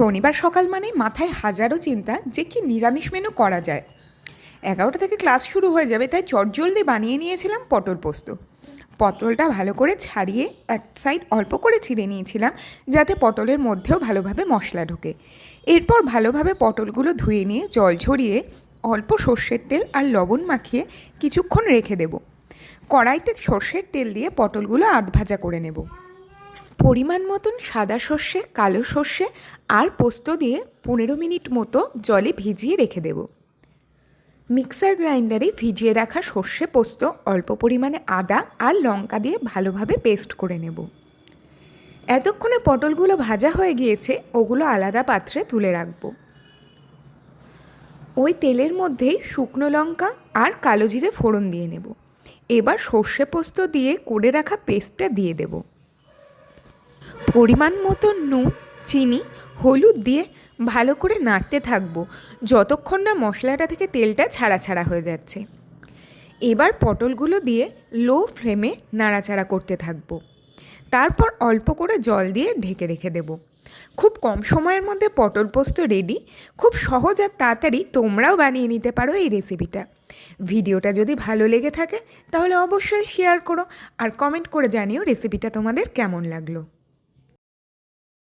শনিবার সকাল মানেই মাথায় হাজারো চিন্তা যে কি নিরামিষ মেনু করা যায়। এগারোটা থেকে ক্লাস শুরু হয়ে যাবে, তাই চটজলদি বানিয়ে নিয়েছিলাম পটল পোস্ত। পটলটা ভালো করে ছাড়িয়ে এক সাইড অল্প করে ছিঁড়ে নিয়েছিলাম, যাতে পটলের মধ্যেও ভালোভাবে মশলা ঢোকে। এরপর ভালোভাবে পটলগুলো ধুয়ে নিয়ে জল ঝরিয়ে অল্প সর্ষের তেল আর লবণ মাখিয়ে কিছুক্ষণ রেখে দেব। কড়াইতে সর্ষের তেল দিয়ে পটলগুলো আধ ভাজা করে নেব। পরিমাণ মতন সাদা সর্ষে, কালো সর্ষে আর পোস্ত দিয়ে পনেরো মিনিট মতো জলে ভিজিয়ে রেখে দেব। মিক্সার গ্রাইন্ডারে ভিজিয়ে রাখা সর্ষে, পোস্ত অল্প পরিমাণে আদা আর লঙ্কা দিয়ে ভালোভাবে পেস্ট করে নেব। এতক্ষণে পটলগুলো ভাজা হয়ে গিয়েছে, ওগুলো আলাদা পাত্রে তুলে রাখব। ওই তেলের মধ্যেই শুকনো লঙ্কা আর কালো জিরে ফোড়ন দিয়ে নেব। এবার সর্ষে, পোস্ত দিয়ে করে রাখা পেস্টটা দিয়ে দেব। পরিমাণ মতো নুন, চিনি, হলুদ দিয়ে ভালো করে নাড়তে থাকব, যতক্ষণ না মশলাটা থেকে তেলটা ছাড়া ছাড়া হয়ে যাচ্ছে। এবার পটলগুলো দিয়ে লো ফ্লেমে নাড়াচাড়া করতে থাকব। তারপর অল্প করে জল দিয়ে ঢেকে রেখে দেব। খুব কম সময়ের মধ্যে পটল পোস্ত রেডি খুব সহজ আর তাড়াতাড়ি তোমরাও বানিয়ে নিতে পারো এই রেসিপিটা ভিডিওটা যদি ভালো লেগে থাকে, তাহলে অবশ্যই শেয়ার করো আর কমেন্ট করে জানিও রেসিপিটা তোমাদের কেমন লাগল।